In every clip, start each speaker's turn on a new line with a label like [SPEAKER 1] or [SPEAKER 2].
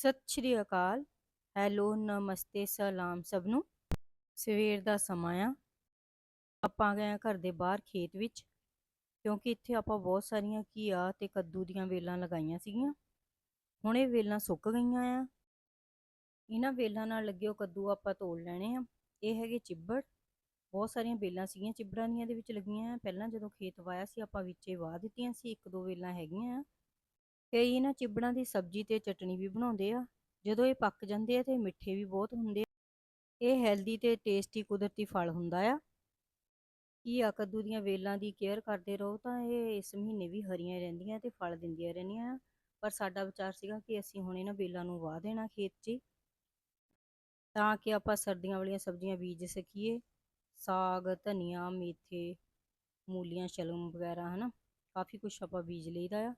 [SPEAKER 1] ਸਤਿ ਸ਼੍ਰੀ ਅਕਾਲ। ਹੈਲੋ, ਨਮਸਤੇ, ਸਲਾਮ ਸਭ ਨੂੰ ਸਵੇਰ ਦਾ ਸਮਾਂ ਆ। ਆਪਾਂ ਗਏ ਆ ਘਰ ਦੇ ਬਾਹਰ ਖੇਤ ਵਿੱਚ, ਕਿਉਂਕਿ ਇੱਥੇ ਆਪਾਂ ਬਹੁਤ ਸਾਰੀਆਂ ਘੀਆ ਤੇ ਕੱਦੂ ਦੀਆਂ ਵੇਲਾਂ ਲਗਾਈਆਂ ਸੀਗੀਆਂ। ਹੁਣ ਇਹ ਵੇਲਾਂ ਸੁੱਕ ਗਈਆਂ ਆ। ਇਹਨਾਂ ਵੇਲਾਂ ਨਾਲ ਲੱਗੇ ਉਹ ਕੱਦੂ ਆਪਾਂ ਤੋੜ ਲੈਣੇ ਆ। ਇਹ ਹੈਗੇ ਚਿੱਬੜ। ਬਹੁਤ ਸਾਰੀਆਂ ਵੇਲਾਂ ਸੀਗੀਆਂ, ਚਿੱਬੜਾਂ ਦੀਆਂ ਦੇ ਵਿੱਚ ਲੱਗੀਆਂ ਆ। ਪਹਿਲਾਂ ਜਦੋਂ ਖੇਤ ਵਾਇਆ ਸੀ, ਆਪਾਂ ਵਿੱਚੇ ਵਾਹ ਦਿੱਤੀਆਂ ਸੀ। ਇੱਕ ਦੋ ਵੇਲਾਂ ਹੈਗੀਆਂ ਕਈ ਇਹਨਾਂ ਚਿੱਬੜਾਂ ਦੀ ਸਬਜ਼ੀ ਤੇ ਚਟਣੀ ਵੀ ਬਣਾਉਂਦੇ ਆ। ਜਦੋਂ ਇਹ ਪੱਕ ਜਾਂਦੇ ਆ ਤੇ ਮਿੱਠੇ ਵੀ ਬਹੁਤ ਹੁੰਦੇ ਆ। ਇਹ ਹੈਲਦੀ ਤੇ ਟੇਸਟੀ ਕੁਦਰਤੀ ਫਲ ਹੁੰਦਾ ਆ। ਕੀ ਆ, ਕੱਦੂ ਦੀਆਂ ਵੇਲਾਂ ਦੀ ਕੇਅਰ ਕਰਦੇ ਰਹੋ ਤਾਂ ਇਹ ਇਸ ਮਹੀਨੇ ਵੀ ਹਰੀਆਂ ਰਹਿੰਦੀਆਂ ਤੇ ਫਲ ਦਿੰਦੀਆਂ ਰਹਿੰਦੀਆਂ ਆ। ਪਰ ਸਾਡਾ ਵਿਚਾਰ ਸੀਗਾ ਕਿ ਅਸੀਂ ਹੁਣ ਇਹਨਾਂ ਵੇਲਾਂ ਨੂੰ ਵਾਹ ਦੇਣਾ ਖੇਤ 'ਚ ਤਾਂ ਕਿ ਆਪਾਂ ਸਰਦੀਆਂ ਵਾਲੀਆਂ ਸਬਜ਼ੀਆਂ ਬੀਜ ਸਕੀਏ। ਸਾਗ, ਧਨੀਆ, ਮੇਥੇ, ਮੂਲੀਆਂ, ਸ਼ਲਗਮ ਵਗੈਰਾ, ਹਨਾ। ਕਾਫੀ ਕੁਛ ਆਪਾਂ ਬੀਜ ਲਈਦਾ ਆ।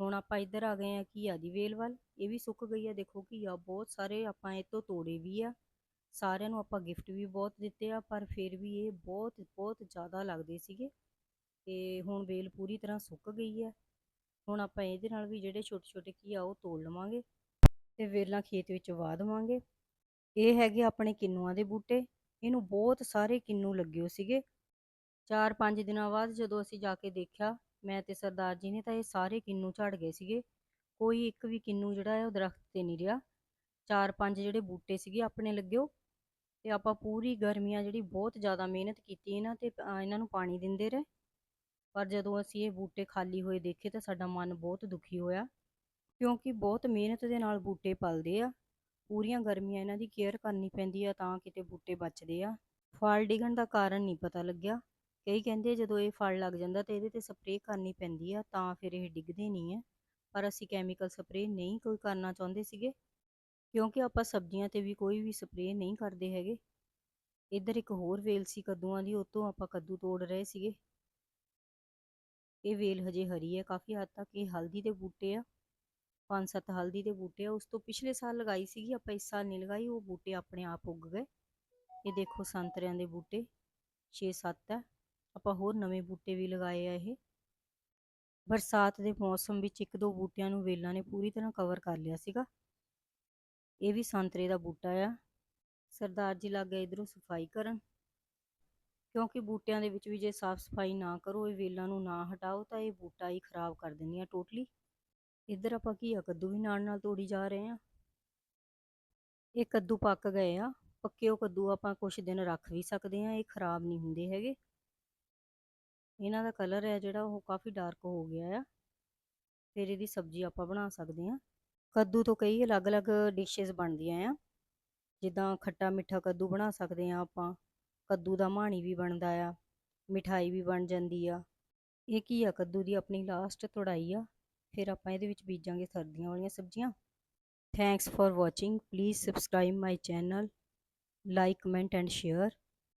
[SPEAKER 1] ਹੁਣ ਆਪਾਂ ਇੱਧਰ ਆ ਗਏ ਆ ਘੀਆ ਦੀ ਵੇਲ ਵੱਲ, ਇਹ ਵੀ ਸੁੱਕ ਗਈ ਆ ਦੇਖੋ ਘੀਆ ਬਹੁਤ ਸਾਰੇ ਆਪਾਂ ਇਹ ਤੋਂ ਤੋੜੇ ਵੀ ਆ, ਸਾਰਿਆਂ ਨੂੰ ਆਪਾਂ ਗਿਫਟ ਵੀ ਬਹੁਤ ਦਿੱਤੇ ਆ, ਪਰ ਫਿਰ ਵੀ ਇਹ ਬਹੁਤ ਬਹੁਤ ਜ਼ਿਆਦਾ ਲੱਗਦੇ ਸੀਗੇ ਤੇ ਹੁਣ ਵੇਲ ਪੂਰੀ ਤਰ੍ਹਾਂ ਸੁੱਕ ਗਈ ਆ ਹੁਣ ਆਪਾਂ ਇਹਦੇ ਨਾਲ ਵੀ ਜਿਹੜੇ ਛੋਟੇ ਛੋਟੇ ਘੀਆ ਉਹ ਤੋੜ ਲਵਾਂਗੇ ਤੇ ਵੇਲਾਂ ਖੇਤ ਵਿੱਚ ਵਾਹ ਦੇਵਾਂਗੇ। ਇਹ ਹੈਗੇ ਆਪਣੇ ਕਿੰਨੂਆਂ ਦੇ ਬੂਟੇ, ਇਹਨੂੰ ਬਹੁਤ ਸਾਰੇ ਕਿੰਨੂ ਲੱਗੇ ਸੀਗੇ। 4-5 ਦਿਨਾਂ ਬਾਅਦ ਜਦੋਂ ਅਸੀਂ ਜਾ ਕੇ ਦੇਖਿਆ ਮੈਂ ਤੇ ਸਰਦਾਰ ਜੀ ਨੇ ਤਾਂ ਇਹ ਸਾਰੇ ਕਿੰਨੂ ਝੜ ਗਏ ਸੀਗੇ। ਕੋਈ ਇੱਕ ਵੀ ਕਿੰਨੂ ਜਿਹੜਾ ਹੈ ਉਹ ਦਰਖਤ ਤੇ ਨਹੀਂ ਰਿਹਾ। ਚਾਰ ਪੰਜ ਜਿਹੜੇ ਬੂਟੇ ਸੀਗੇ ਆਪਣੇ ਲੱਗਿਓ ਤੇ ਆਪਾਂ ਪੂਰੀ ਗਰਮੀਆਂ ਜਿਹੜੀ ਬਹੁਤ ਜ਼ਿਆਦਾ ਮਿਹਨਤ ਕੀਤੀ ਇਹਨਾਂ ਤੇ ਇਹਨਾਂ ਨੂੰ ਪਾਣੀ ਦਿੰਦੇ ਰਹੇ। ਪਰ ਜਦੋਂ ਅਸੀਂ ਇਹ ਬੂਟੇ ਖਾਲੀ ਹੋਏ ਦੇਖੇ ਤਾਂ ਸਾਡਾ ਮਨ ਬਹੁਤ ਦੁਖੀ ਹੋਇਆ। ਕਿਉਂਕਿ ਬਹੁਤ ਮਿਹਨਤ ਦੇ ਨਾਲ ਬੂਟੇ ਪਲਦੇ ਆ। ਪੂਰੀਆਂ ਗਰਮੀਆਂ ਇਹਨਾਂ ਦੀ ਕੇਅਰ ਕਰਨੀ ਪੈਂਦੀ ਆ ਤਾਂ ਕਿਤੇ ਬੂਟੇ ਬਚਦੇ ਆ। ਫਲ ਡਿੱਗਣ ਦਾ ਕਾਰਨ ਨਹੀਂ ਪਤਾ ਲੱਗਿਆ। ਕਈ ਕਹਿੰਦੇ ਜਦੋਂ ਇਹ ਫਲ ਲੱਗ ਜਾਂਦਾ ਤਾਂ ਇਹਦੇ ਤੇ ਸਪਰੇਅ ਕਰਨੀ ਪੈਂਦੀ ਆ, ਤਾਂ ਫਿਰ ਇਹ ਡਿੱਗਦੇ ਨਹੀਂ ਆ। ਪਰ ਅਸੀਂ ਕੈਮੀਕਲ ਸਪਰੇਅ ਨਹੀਂ ਕੋਈ ਕਰਨਾ ਚਾਹੁੰਦੇ ਸੀਗੇ, ਕਿਉਂਕਿ ਆਪਾਂ ਸਬਜ਼ੀਆਂ ਤੇ ਵੀ ਕੋਈ ਵੀ ਸਪਰੇਅ ਨਹੀਂ ਕਰਦੇ ਹੈਗੇ। ਇੱਧਰ ਇੱਕ ਹੋਰ ਵੇਲ ਸੀ ਕੱਦੂਆਂ ਦੀ ਉਹ ਤੋਂ ਆਪਾਂ ਕੱਦੂ ਤੋੜ ਰਹੇ ਸੀਗੇ। ਇਹ ਵੇਲ ਹਜੇ ਹਰੀ ਹੈ ਕਾਫੀ ਹੱਦ ਤੱਕ ਇਹ ਹਲਦੀ ਦੇ ਬੂਟੇ ਆ। ਪੰਜ ਸੱਤ ਹਲਦੀ ਦੇ ਬੂਟੇ ਆ, ਉਸ ਤੋਂ ਪਿਛਲੇ ਸਾਲ ਲਗਾਈ ਸੀਗੀ, ਆਪਾਂ ਇਸ ਸਾਲ ਨਹੀਂ ਲਗਾਈ, ਉਹ ਬੂਟੇ ਆਪਣੇ ਆਪ ਉੱਗ ਗਏ। ਇਹ ਦੇਖੋ ਸੰਤਰਿਆਂ ਦੇ ਬੂਟੇ 6-7 ਆ। ਆਪਾਂ ਹੋਰ ਨਵੇਂ ਬੂਟੇ ਵੀ ਲਗਾਏ ਆ ਇਹ। ਬਰਸਾਤ ਦੇ ਮੌਸਮ ਵਿੱਚ ਇੱਕ ਦੋ ਬੂਟਿਆਂ ਨੂੰ ਵੇਲਾਂ ਨੇ ਪੂਰੀ ਤਰ੍ਹਾਂ ਕਵਰ ਕਰ ਲਿਆ ਸੀਗਾ। ਇਹ ਵੀ ਸੰਤਰੇ ਦਾ ਬੂਟਾ ਆ। ਸਰਦਾਰ ਜੀ ਲੱਗ ਗਏ ਇਧਰੋਂ ਸਫ਼ਾਈ ਕਰਨ। ਕਿਉਂਕਿ ਬੂਟਿਆਂ ਦੇ ਵਿੱਚ ਵੀ ਜੇ ਸਾਫ਼ ਸਫ਼ਾਈ ਨਾ ਕਰੋ, ਇਹ ਵੇਲਾਂ ਨੂੰ ਨਾ ਹਟਾਓ ਤਾਂ ਇਹ ਬੂਟਾ ਹੀ ਖਰਾਬ ਕਰ ਦਿੰਦੀਆਂ ਟੋਟਲੀ ਇੱਧਰ ਆਪਾਂ ਘੀਆ ਕੱਦੂ ਵੀ ਨਾਲ ਨਾਲ ਤੋੜੀ ਜਾ ਰਹੇ ਆ ਇਹ ਕੱਦੂ ਪੱਕ ਗਏ ਆ। ਪੱਕੇ ਉਹ ਕੱਦੂ ਆਪਾਂ ਕੁਝ ਦਿਨ ਰੱਖ ਵੀ ਸਕਦੇ ਆ ਇਹ ਖਰਾਬ ਨਹੀਂ ਹੁੰਦੇ ਹੈਗੇ। ਇਹਨਾਂ ਦਾ ਕਲਰ ਹੈ ਜਿਹੜਾ ਉਹ ਕਾਫੀ ਡਾਰਕ ਹੋ ਗਿਆ ਆ। ਫਿਰ ਇਹਦੀ ਸਬਜ਼ੀ ਆਪਾਂ ਬਣਾ ਸਕਦੇ ਹਾਂ। ਕੱਦੂ ਤੋਂ ਕਈ ਅਲੱਗ-ਅਲੱਗ ਡਿਸ਼ਸ ਬਣਦੀਆਂ ਆ। ਜਿੱਦਾਂ ਖੱਟਾ ਮਿੱਠਾ ਕੱਦੂ ਬਣਾ ਸਕਦੇ ਆ ਆਪਾਂ। ਕੱਦੂ ਦਾ ਮਾਣੀ ਵੀ ਬਣਦਾ ਆ, ਮਿਠਾਈ ਵੀ ਬਣ ਜਾਂਦੀ ਆ। ਇਹ ਕੀ ਆ? ਕੱਦੂ ਦੀ ਆਪਣੀ ਲਾਸਟ ਤੁੜਾਈ ਆ। ਫਿਰ ਆਪਾਂ ਇਹਦੇ ਵਿੱਚ ਬੀਜਾਂਗੇ ਸਰਦੀਆਂ ਵਾਲੀਆਂ ਸਬਜ਼ੀਆਂ। Thanks for watching please subscribe my channel like comment and share